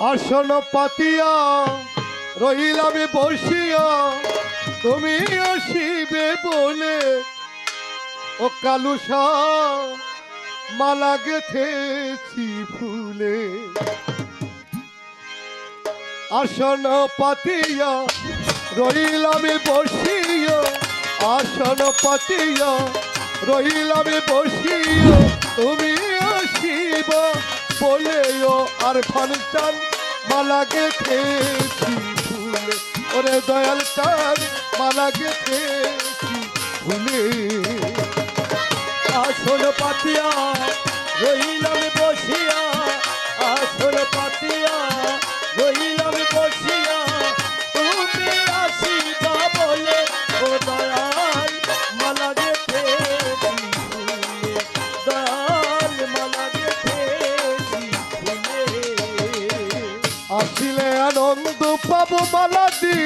আসন পাতিয়া রহিলাম বসিয়া তুমি আসিবে বলে ও কালুসা মালা গেথেছি ফুলে। আসন পাতিয়া রহিলাম বসিয়া আসন পাতিয়া রহিলাম বসিয়া তুমি আসিব বলেও আর ফানচান মালা গেথেছি ফুলে ওরে দয়াল তার মালা গেথেছি ফুলে আসন পাতিয়া রইলাম বসিয়া।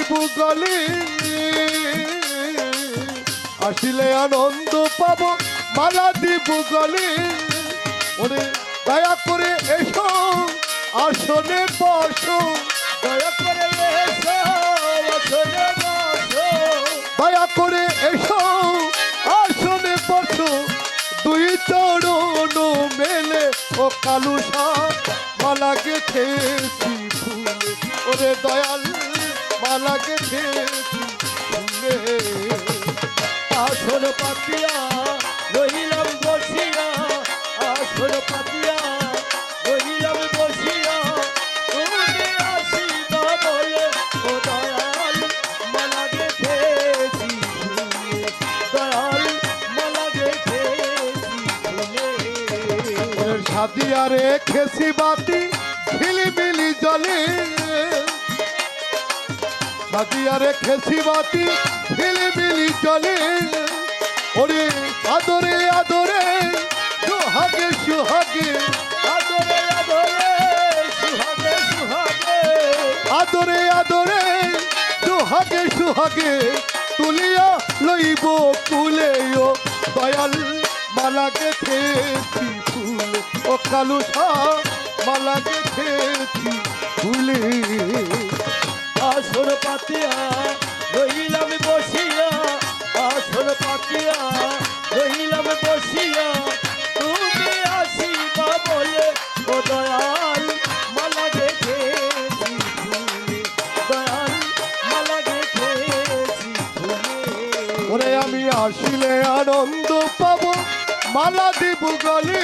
মালা দিব গলি আসিলে আনন্দ পাব, মালা দিব গলি ওরে, দয়া করে এসো, আসনে বসো, দয়া করে এসো দয়া করে এসো, আসনে বসো। দুই চরণ মেলে, ও কালুসা মালা গেথেছি ফুলে। ওরে দয়াল মালা গেথেছি ফুলে আসন পাতিয়া রহিলাম বসিয়া আসন পাতিয়া রহিলাম বসিয়া। তুমি আসিবা বলে ও দয়াল বাতি, ঝিলিমিলি জলে। সাদিয়া রেখেছি বাতি ঝিলিমিলি জলে। ওরে আদরে আদরে সুহাগে সুহাগে। আদরে আদরে সুহাগে সুহাগে। আদরে আদরে সুহাগে সুহাগে। তুলিয়া লইব কুলে ও দয়াল মালা গেথেছি ফুল। ও কালুসা মালা গেথেছি ফুলে। আসর পাতিয়া রহিলাম বসিয়া আসর পাতিয়া রহিলাম বসিয়া। তুমি আসিবা বলে ও দয়াল, মালা ফুলে দয়াল, মালা ফুলে ওরে আমি আসিলে আনন্দ পাবো, মালা দিব গলে।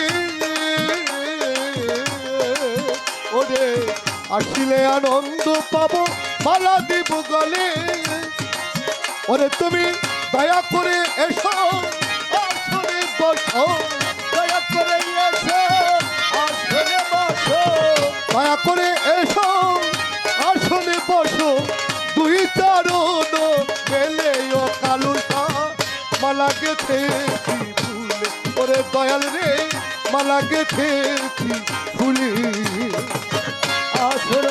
ওরে আসিলে আনন্দ পাবো মালা দিব ওরে তুমি দয়া করে এসো আসরে বসো। দয়া করে এসো আসরে বসো। দয়া করে এসো আসনে বসো। দুই চারণ মেলে ও কালুসা মালা গেথেছি ফুলে। ওরে দয়াল রে, মালা গেথেছি ফুলে। আসর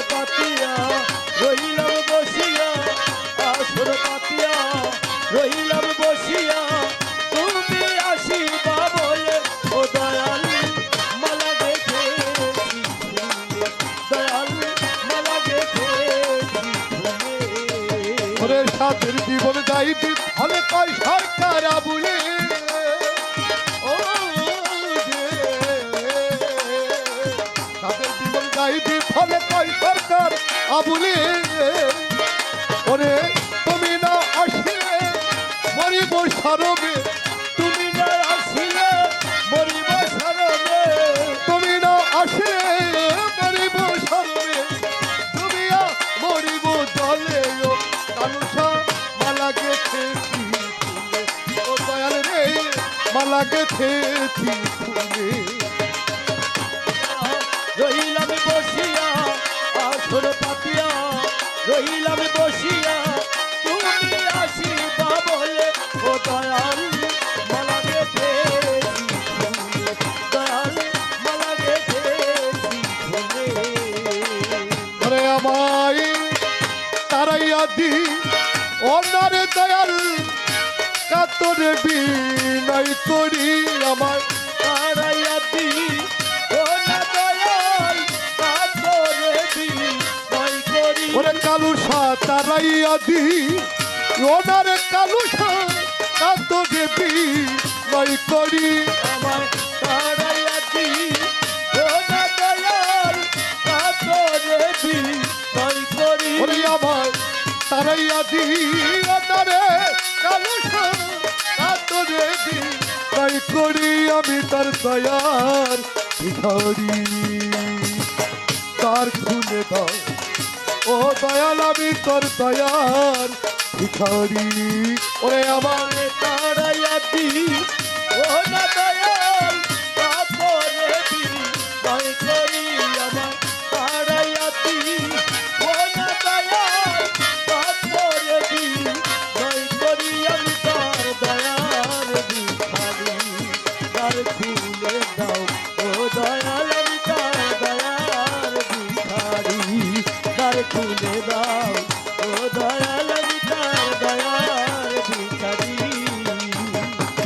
আমায় তারাইয়া দি। ওনারে দয়াল, কাতরে বিনয় করি আমার তারাইয়া দি। ও না দয়াল, কাতরে দি কালুসা তারাইয়া দি। ওনারে কালুসা কাত দেবী নয় করি। তারাইয়া দি ওনারে কালুসা কাত দেবী নয় করি আমি তার দয়ার ভিখারি। তার খুলে দাও, ও দয়াল, আমি তোর দয়ার ভিখারি। ওরে আমার তারাইয়া দি, ও না দয়াল।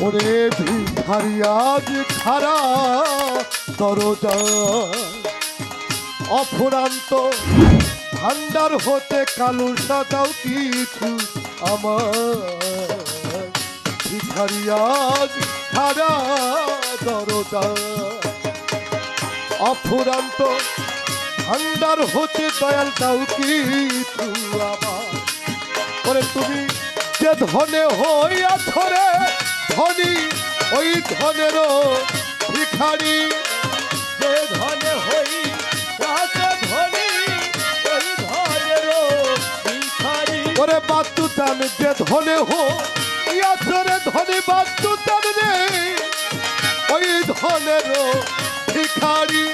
ওরে ভিখারি খারা দরজা অফুরান্ত ভান্ডার হতে কালুর সাদাও কিছু আমার ভিখারি খারা দরজা অফুরান্ত ভান্ডার হতে দয়াল দাও কিছু আমার ওরে তুমি যে ধনে হইয়াছ রে ধনী, ওই ধনেরও ভিখারি। যে ধনে হই ধনী, ওই ধনেরও ভিখারি। ওরে বাতু টান যে ধনে হো রে ধনী বাতু টান রে, ওই ধনেরও ভিখারি।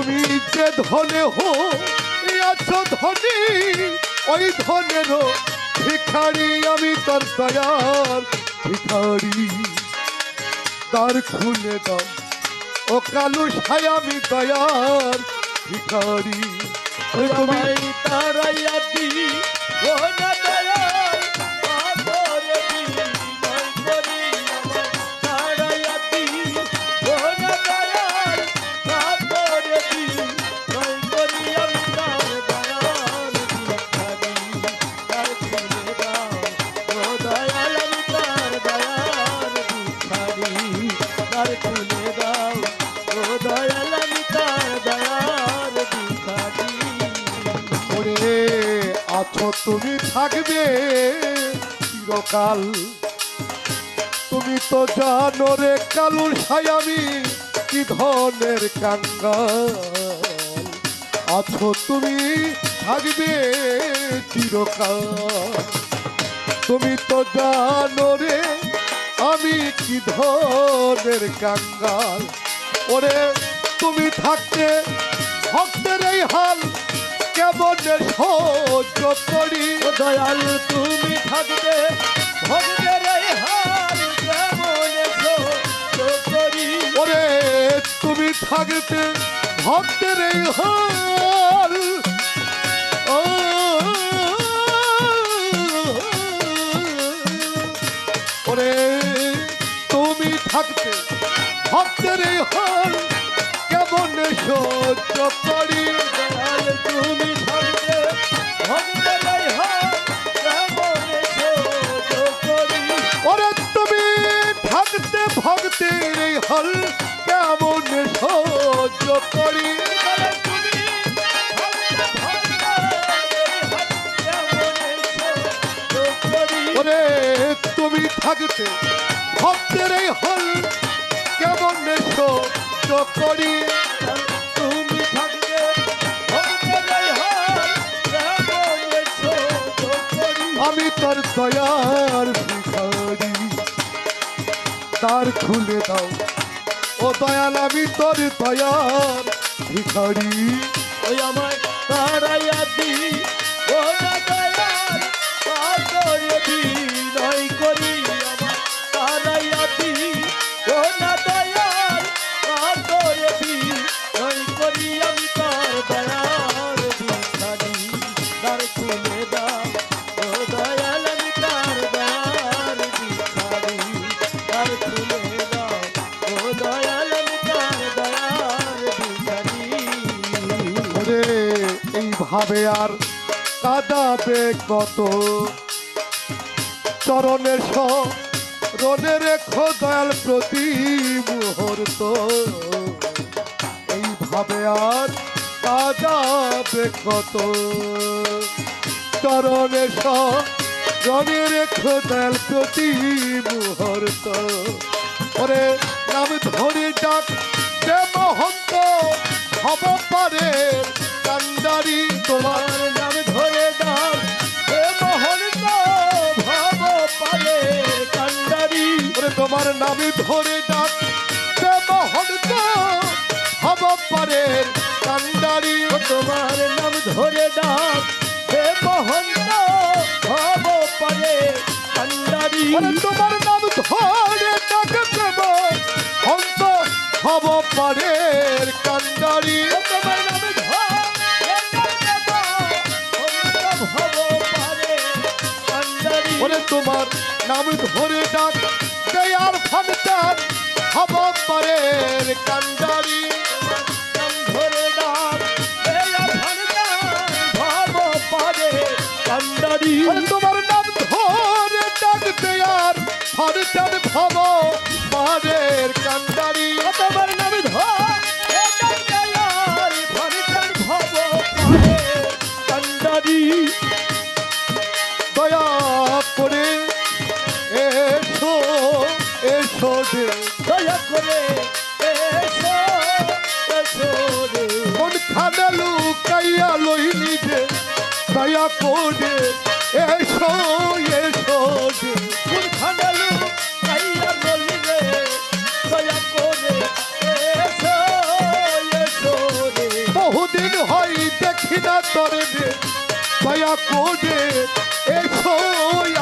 তুমি যে ধনে হো আছো ধনী ওই ধনেরও ভিখারি আমি তোর দয়ার ভিখারি। তার খুলে দাও ও কালু সাই আমি দয়ার ভিখারি। তুমি তারাইয়া দি ও না থাকবে চিরকাল। তুমি তো জানো রে কালুর সাই আমি কি ধনের কাঙ্গাল আছো তুমি, থাকবে চিরকাল। তুমি তো জানো রে, আমি কি ধনের কাঙ্গাল ওরে, তুমি থাকতে ভক্তের এই হাল কেমন সহ্য করি? দয়াল তুমি থাকবে ভক্তের হাল কেমন সহ্য করি। ওরে তুমি থাকতে ভক্তের হাল ওরে তুমি থাকতে ভক্তের হাল কেমন সহ্য করি। তুমি থাকতে ভক্তের এই হাল কেমন সহ্য তোর দয়ার ভিখারি। তার খুলে দাও। ও দয়াল আমি তোর দয়ার ভিখারি। ওই আমায়। তারাইয়া হবে আর কাদাবে কত? চরণের রোদে রেখো দয়াল প্রতি মুহূর্ত। এইভাবে আর কাদাবে কত? চরণের রোদে রেখো দয়াল প্রতি মুহূর্ত। ওরে নাম ধরে ডাক হব পারে দাঁড়ি তোমার নাম ধরে ডাক ভাব পালে কান্ডারি তোমার নাম ধরে ডাক। হব তোমার নাম ধরে ডাক। তোমার নাম ধরে ডাক। হব পারে নাম ধরে ডাক দেয়ার ফান্ডার হব পরের কান্ডারি। করবে দয়া করে এসো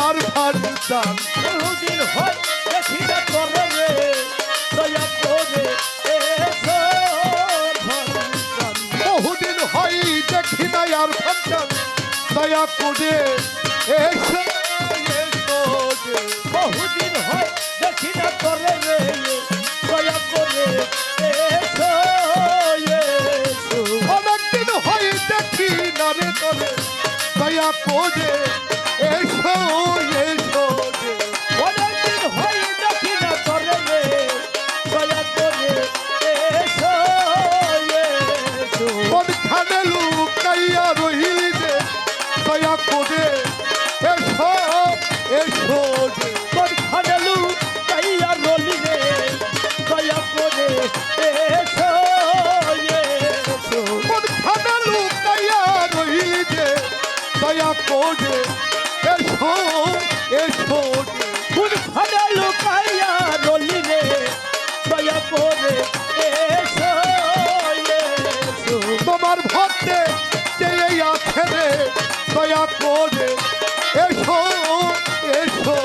আর ভারতাম বহুদিন হয় দেখি না করবে দয়া করে বহুদিন হয় দেখি না আর ভারতাম দয়া করে বহুদিন হয় দেখি না করে রে, দয়া করে অনেকদিন হয় দেখি না রে করে দয়া করে চেয়ে আছে রে দয়া করে এসো এসো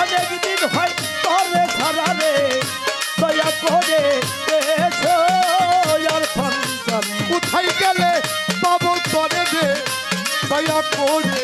অনেক দিন হয় তরে সারা রে দয়া করে আর সন্তান। কোথায় গেলে তব তরে দয়া করে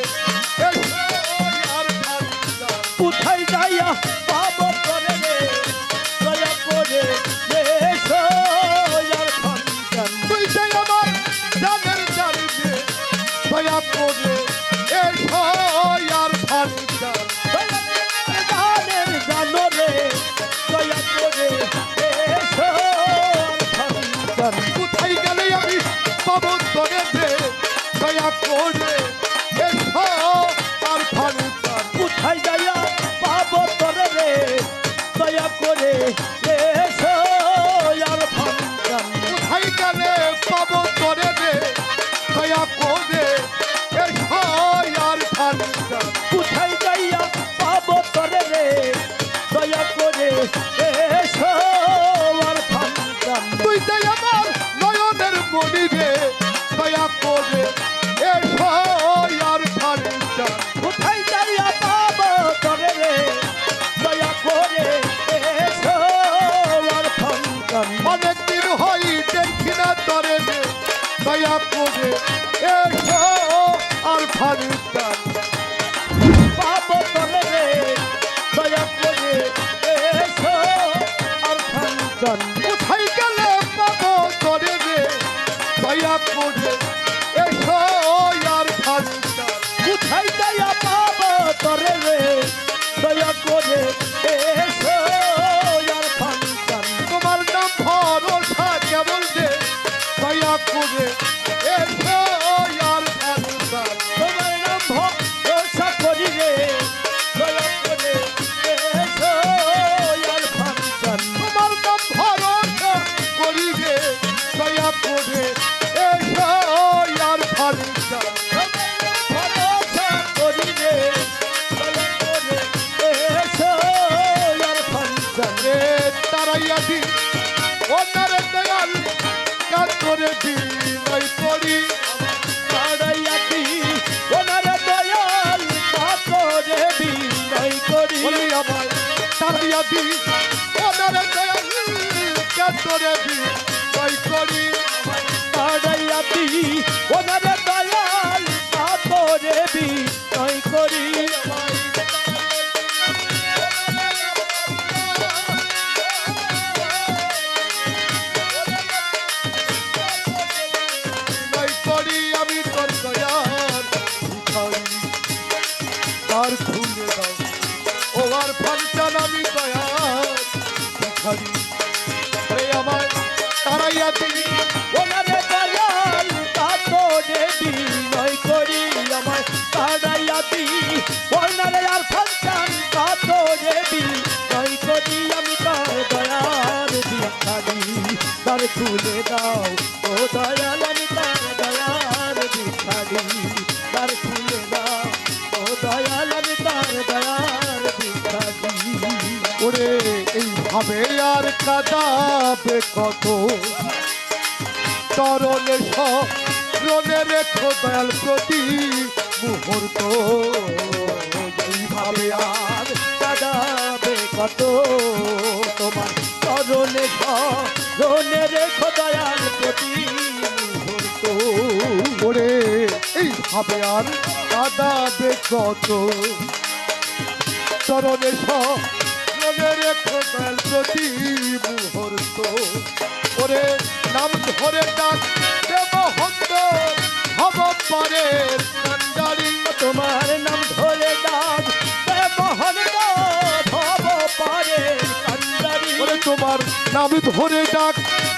হই দেখি না তরে দয়া করে এসো আর ফারিত হবে আর কাদাবে কত? তরলে সরণে খোদাল প্রতি মুহূর্ত। এইভাবে আর কাদাবে কত? তোমার তরলে সরণে খোদাল প্রতি মুহূর্ত। করে এই এইভাবে আর কাদাবে কত? চরণে সব প্রতি মুহূর্ত ওরে নাম ধরে হব পরে কান্ডারি তোমার নাম ধরে ডাক হব পরে কান্ডারি ওরে তোমার নাম ধরে ডাক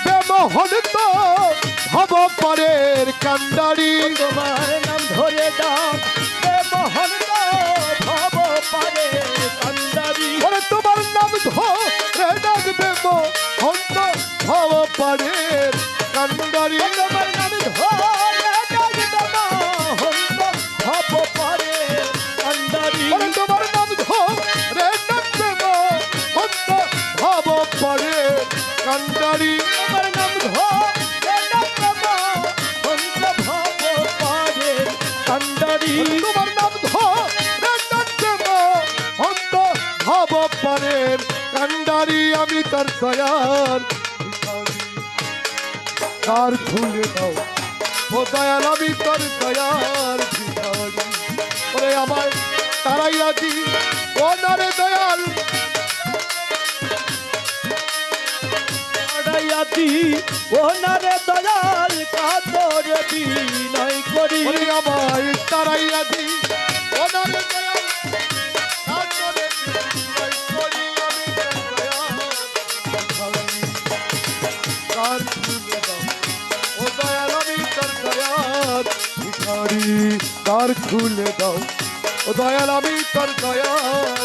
দেব হব পরের কান্ডারি তোমার নাম ধরে ডাক তোর ভিখারি দ্বার খুলে দাও। ও দয়াল আমি তোর ভিখারি। ওরে আমার তারাই আছি ও নারে দয়াল। আড়াইয়াতি ওনারে দয়াল কাতরে বিনয় করি। আমার তারাই আছি ও নারে দয়াল। দ্বার খুলে দাও ও দয়াল আমি তোর দয়ার